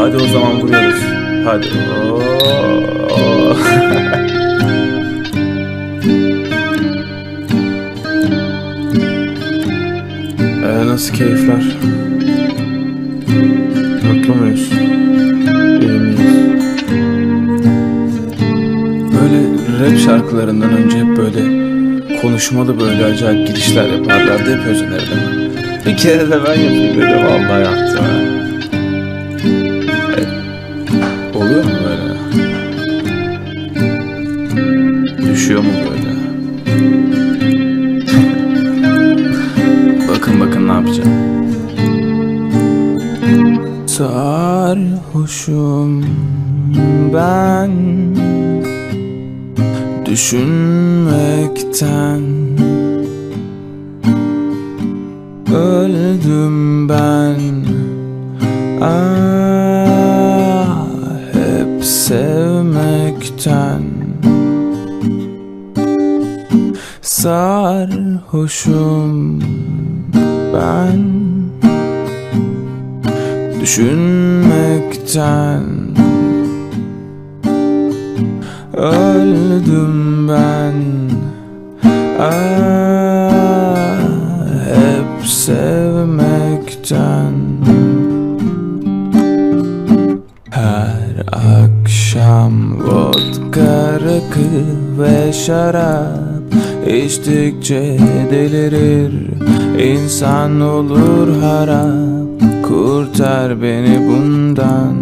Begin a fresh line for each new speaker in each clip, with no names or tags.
Hadi o zaman vuruyoruz. Hadi. Ee, nasıl keyifler? Mutlu muyuz? Böyle rap şarkılarından önce hep böyle konuşmalı böyle acayip girişler yaparlardı hep özenirdim. Bir kere de ben yapayım dedim vallahi yaptım Oluyor mu böyle? Düşüyor mu böyle? bakın bakın ne yapacağım. Sarhoşum ben Düşünmekten Öldüm ben Ah sevmekten Sarhoşum ben Düşünmekten Öldüm ben. Ah, Hep sevmekten akşam vodka, rakı ve şarap İçtikçe delirir. İnsan olur harap Kurtar beni bundan.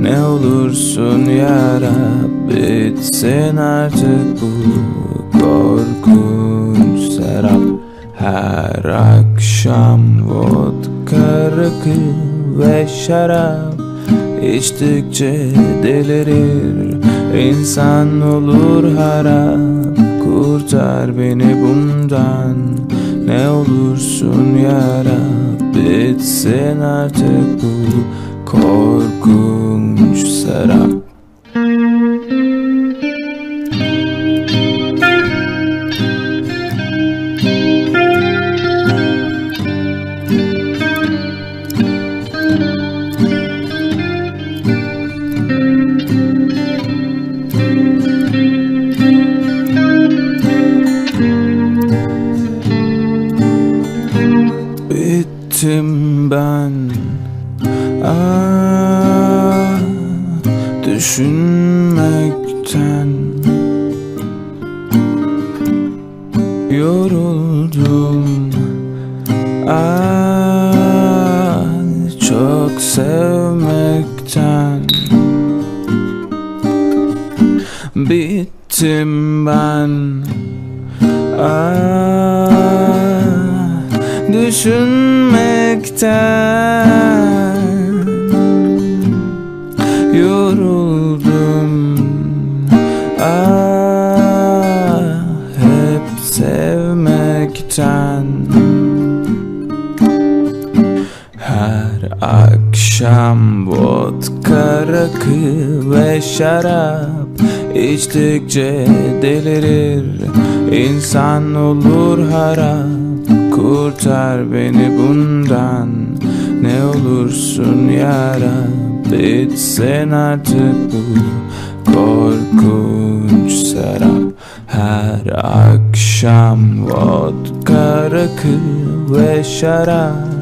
Ne olursun ya Rab Bitsin artık bu korkunç serap. Her akşam vodka, rakı ve şarap İçtikçe delirir. İnsan olur harap Kurtar beni bundan. Ne olursun ya Rab Bitsin artık bu korkunç serap Bittim ben. Ah, Düşünmekten Yoruldum. Ah, Çok sevmekten Bittim ben. Ah, Düşünmekten Yoruldum. Ah, Hep sevmekten. Her akşam vodka, rakı ve şarap içtikçe delirir. İnsan olur harap Kurtar beni bundan. Ne olursun ya Rab artık bu korkunç serap. Her akşam vodka, rakı ve şarap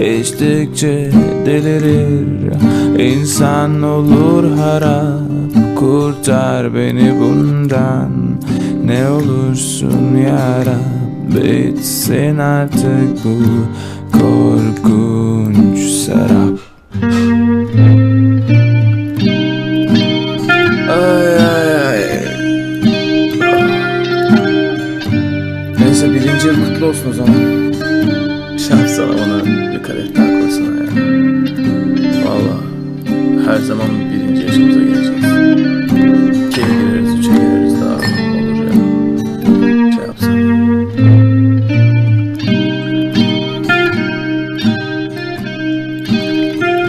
İçtikçe delirir. İnsan olur harap. Kurtar beni bundan. Ne olursun ya Rab Bitsin artık bu korkunç serap Ay ay ay. Neyse birinci yıl kutlu olsun o zaman. Yapsana bana bir kadeh daha koysana ya. Valla her zaman birinci yaşımıza geleceğiz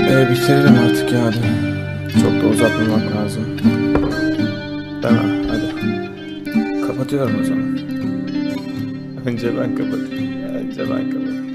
E bitirelim artık ya hadi. Çok da uzatmamak lazım. Değil? Hadi. Kapatıyorum o zaman. Önce ben kapatayım. Önce ben kapatayım.